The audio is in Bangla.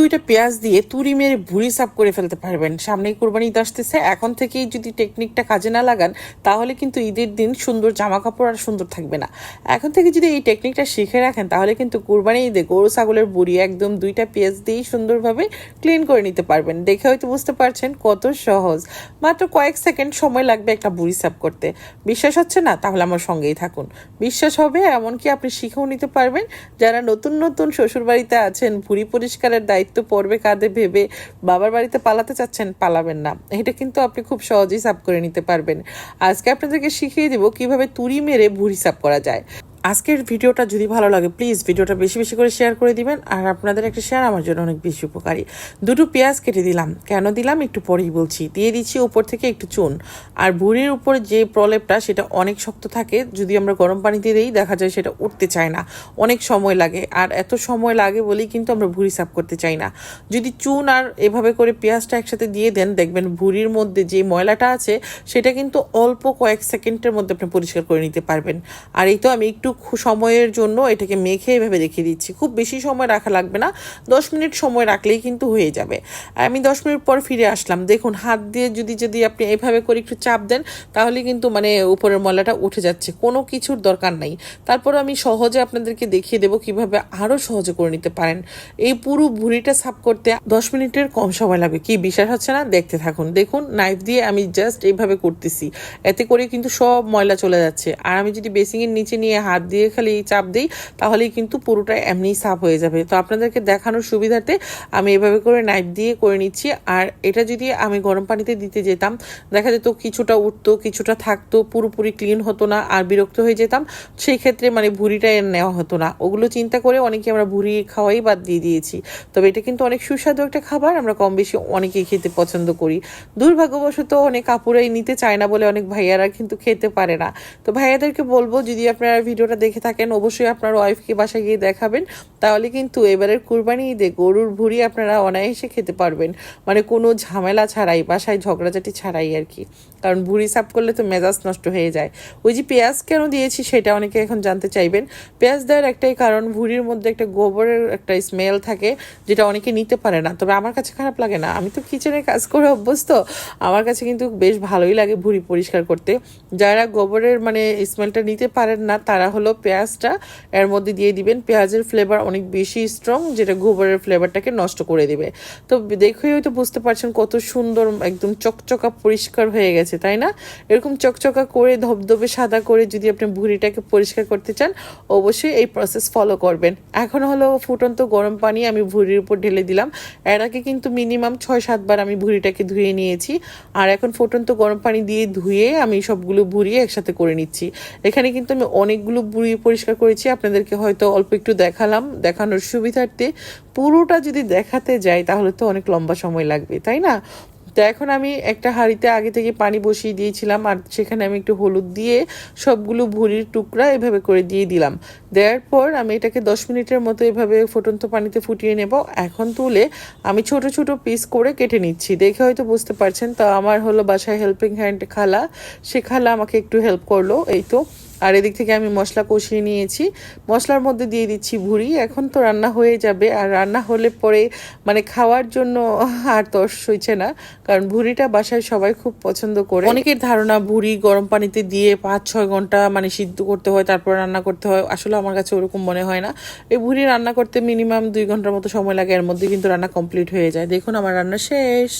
দুইটা পেঁয়াজ দিয়ে তুরি মেরে ভুড়ি সাফ করে ফেলতে পারবেন। সামনেই কোরবানি ঈদ আসতেছে। এখন থেকেই যদি টেকনিকটা কাজে না লাগান, তাহলে কিন্তু ঈদের দিন সুন্দর জামা কাপড় আর সুন্দর থাকবে না। এখন থেকে যদি এই টেকনিকটা শিখে রাখেন, তাহলে কিন্তু কোরবানি ঈদে গরু, ছাগলের বুড়ি একদম দুইটা পেঁয়াজ দিয়েই সুন্দরভাবে ক্লিন করে নিতে পারবেন। দেখে হয়তো বুঝতে পারছেন কত সহজ। মাত্র কয়েক সেকেন্ড সময় লাগবে একটা বুড়ি সাফ করতে। বিশ্বাস হচ্ছে না? তাহলে আমার সঙ্গেই থাকুন। বিশ্বাস হবে, এমনকি আপনি শিখেও নিতে পারবেন। যারা নতুন নতুন শ্বশুরবাড়িতে আছেন, ভুড়ি পরিষ্কারের দায়িত্ব পড়বে কাঁধে ভেবে। বাবার বাড়িতে পালাতে চাচ্ছেন, পালাবেন না। এটা কিন্তু আপনি খুব সহজেই সাফ করে নিতে পারবেন। আজকে আপনাদেরকে শিখিয়ে দেবো কীভাবে তুড়ি মেরে ভুড়ি সাফ করা যায়। আজকের ভিডিওটা যদি ভালো লাগে প্লিজ ভিডিওটা বেশি বেশি করে শেয়ার করে দিবেন, আর আপনাদের একটা শেয়ার আমার জন্য অনেক বেশি উপকারী। দুটো পেঁয়াজ কেটে দিলাম। কেন দিলাম? একটু পরেই বলছি। দিয়ে দিচ্ছি উপর থেকে একটু চুন। আর ভুঁড়ির উপর যে প্রলেপটা, সেটা অনেক শক্ত থাকে। যদি আমরা গরম পানিতে দিই, দেখা যায় সেটা উঠতে চায় না। অনেক সময় লাগে। আর এত সময় লাগে বলেই কিন্তু আমরা ভুঁড়ি সাফ করতে চাই না। যদি চুন আর এভাবে করে পেঁয়াজটা একসাথে দিয়ে দেন, দেখবেন ভুঁড়ির মধ্যে যে ময়লাটা আছে, সেটা কিন্তু অল্প কয়েক সেকেন্ডের মধ্যে আপনি পরিষ্কার করে নিতে পারবেন। আর এই তো আমি একটু খু- সময়ের জন্য এটাকে মেখে এভাবে রেখে দিচ্ছি। খুব বেশি সময় রাখা লাগবে না। দশ মিনিট সময় রাখলেই কিন্তু হয়ে যাবে। আমি দশ মিনিট পর ফিরে আসলাম। দেখুন, হাত দিয়ে যদি যদি আপনি এইভাবে করে একটু চাপ দেন, তাহলে কিন্তু মানে উপরের ময়লাটা উঠে যাচ্ছে। কোনো কিছুর দরকার নাই। তারপর আমি সহজে আপনাদেরকে দেখিয়ে দেবো কীভাবে আরও সহজে করে নিতে পারেন। এই পুরো ভুঁড়িটা সাফ করতে দশ মিনিটের কম সময় লাগবে। কি বিশ্বাস হচ্ছে না? দেখতে থাকুন। দেখুন নাইফ দিয়ে আমি জাস্ট এইভাবে করতেছি। এতে করে কিন্তু সব ময়লা চলে যাচ্ছে। আর আমি যদি বেসিংয়ের নিচে নিয়ে হাত দিয়ে খালি চাপ দিই, তাহলেই কিন্তু পুরোটা এমনি সাফ হয়ে যাবে। তো আপনাদেরকে দেখানোর সুবিধাতে আমি এভাবে করে নাইফ দিয়ে করে নিচ্ছি। আর এটা যদি আমি গরম পানিতে দিতে যেতাম, দেখা যেত কিছুটা উঠতো, কিছুটা থাকতো, পুরোপুরি ক্লিন হতো না আর বিরক্ত হয়ে যেতাম সেই ক্ষেত্রে মানে ভুঁড়িটা নেওয়া হতো না। ওগুলো চিন্তা করে অনেকে আমরা ভুঁড়ি খাওয়াই বাদ দিয়ে দিয়েছি। তবে এটা কিন্তু অনেক সুস্বাদু একটা খাবার, আমরা কম বেশি অনেকেই খেতে পছন্দ করি। দুর্ভাগ্যবশত অনেক কাপুরাই নিতে চায় না বলে অনেক ভাইয়ারা কিন্তু খেতে পারে না। তো ভাইয়াদেরকে বলব, যদি আপনারা ভিডিওটা দেখে থাকেন, অবশ্যই আপনার ওয়াইফকে বাসায় গিয়ে দেখাবেন। তাহলে কিন্তু এবারের কুরবানি ঈদে গরুর ভুঁড়ি আপনারা অনায়াসে খেতে পারবেন। মানে কোনো ঝামেলা ছাড়াই, বাসায় ঝগড়াঝাটি ছাড়াই আর কি। কারণ ভুঁড়ি সাফ করলে তো মেজাজ নষ্ট হয়ে যায়। ওই যে পেঁয়াজ কেন দিয়েছি সেটা অনেকে এখন জানতে চাইবেন। পেঁয়াজ দেওয়ার একটাই কারণ, ভুঁড়ির মধ্যে একটা গোবরের একটা স্মেল থাকে, যেটা অনেকে নিতে পারে না। তবে আমার কাছে খারাপ লাগে না। আমি তো কিচেনে কাজ করে অভ্যস্ত। আমার কাছে কিন্তু বেশ ভালোই লাগে ভুঁড়ি পরিষ্কার করতে। যারা গোবরের মানে স্মেলটা নিতে পারেন না, তারা হলো পেঁয়াজটা। এর মধ্যে দিয়ে দিবেন, পেঁয়াজের ফ্লেভার অনেক বেশি স্ট্রং যেটা গোবরের ফ্লেভারটাকে নষ্ট করে দেবে। তো দেখেই হয়তো বুঝতে পারছেন কত সুন্দর, একদম চকচকা পরিষ্কার হয়ে গেছে, তাই না? এরকম চকচকা করে, ধবধবে সাদা করে যদি আপনি ভুঁড়িটাকে পরিষ্কার করতে চান, অবশ্যই এই প্রসেস ফলো করবেন। এখন হলো ফুটন্ত গরম পানি আমি ভুঁড়ির উপর ঢেলে দিলাম। এর আগে কিন্তু মিনিমাম ছয় সাতবার আমি ভুঁড়িটাকে ধুয়ে নিয়েছি। আর এখন ফুটন্ত গরম পানি দিয়ে ধুয়ে আমি সবগুলো ভুঁড়ি একসাথে করে নিচ্ছি। এখানে কিন্তু আমি অনেকগুলো ভুঁড়ি পরিষ্কার করেছি, আপনাদেরকে হয়তো অল্প একটু দেখালাম। দেখানোর সুবিধার্থে পুরোটা যদি দেখাতে যাই, তাহলে তো অনেক লম্বা সময় লাগবে, তাই না? তো এখন আমি একটা হাঁড়িতে আগে থেকে পানি বসিয়ে দিয়েছিলাম, আর সেখানে আমি একটু হলুদ দিয়ে সবগুলো ভুঁড়ির টুকরা এভাবে করে দিয়ে দিলাম। দেওয়ার পর আমি এটাকে দশ মিনিটের মতো এভাবে ফুটন্ত পানিতে ফুটিয়ে নেব। এখন তুলে আমি ছোট ছোট পিস করে কেটে নিচ্ছি। দেখে হয়তো বুঝতে পারছেন, তো আমার হলো বাসায় হেল্পিং হ্যান্ড খালা। সে খালা আমাকে একটু হেল্প করল, এই তো। আর এদিক থেকে আমি মশলা কষিয়ে নিয়েছি। মশলার মধ্যে দিয়ে দিচ্ছি ভুড়ি। এখন তো রান্না হয়ে যাবে। আর রান্না হলে পরে মানে খাওয়ার জন্য আর তর্স হইছে না। কারণ ভুড়িটা বাসায় সবাই খুব পছন্দ করে। অনেকের ধারণা ভুড়ি গরম পানিতে দিয়ে পাঁচ, ছয় ঘণ্টা মানে সিদ্ধ করতে হয়, তারপর রান্না করতে হয়। আসলে আমার কাছে ওরকম মনে হয় না। এই ভুড়ি রান্না করতে মিনিমাম দুই ঘণ্টার মতো সময় লাগে, এর মধ্যে কিন্তু রান্না কমপ্লিট হয়ে যায়। দেখুন, আমার রান্না শেষ।